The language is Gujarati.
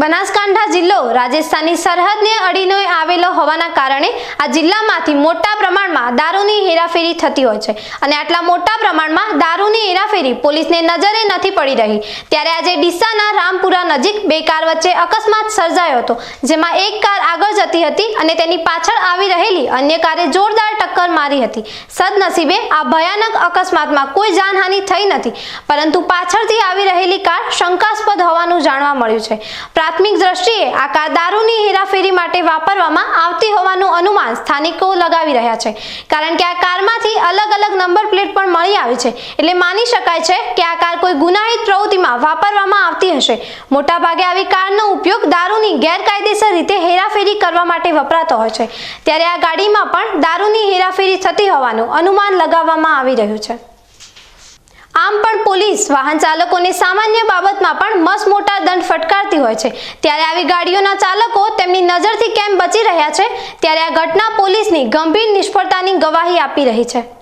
બનાસકાંઠા જિલ્લો રાજસ્થાનની સરહદને અડીને આવેલો હોવાના કારણે આ જિલ્લામાંથી મોટા પ્રમાણમાં દારૂની હેરાફેરી થતી હોય છે અને આટલા મોટા પ્રમાણમાં દારૂની હેરાફેરી પોલીસને નજરે નથી પડી રહી. ત્યારે આજે ડીસાના રામપુરા નજીક બે કાર વચ્ચે અકસ્માત સર્જાયો હતો, જેમાં એક કાર આગળ જતી હતી અને તેની પાછળ આવી રહેલી અન્ય કારે જોરદાર ટક્કર મારી હતી. સદનસીબે આ ભયાનક અકસ્માતમાં કોઈ જાનહાનિ થઈ નથી, પરંતુ પાછળથી આવી રહેલી કાર શંકાસ્પદ હોવાનું જાણવા મળ્યું છે. પ્રાથમિક દ્રષ્ટિએ આ કાર દારૂની હેરાફેરી માટે વાપરવામાં આવતી હોવાનું અનુમાન સ્થાનિકો લગાવી રહ્યા છે. કારણ કે આ કારમાંથી અલગ અલગ નંબર પ્લેટ પણ મળી આવી છે. એટલે માની શકાય છે કે આ કાર કોઈ ગુનાહિત પ્રવૃત્તિમાં વાપરવામાં આવતી હશે. મોટાભાગે આવી કારનો ઉપયોગ દારૂની ગેરકાયદેસર રીતે હેરાફેરી કરવા માટે વપરાતો હોય છે. ત્યારે આ ગાડીમાં પણ દારૂની હેરાફેરી થતી હોવાનું અનુમાન લગાવવામાં આવી રહ્યું છે. આમ પણ પોલીસ વાહન ચાલકોને સામાન્ય બાબતમાં પણ મસ મોટા દંડ ફટકારતી હોય છે. ત્યારે આવી ગાડીઓના ચાલકો તેમની નજરથી કેમ બચી રહ્યા છે? ત્યારે આ ઘટના પોલીસની ગંભીર નિષ્ફળતાની ગવાહી આપી રહી છે.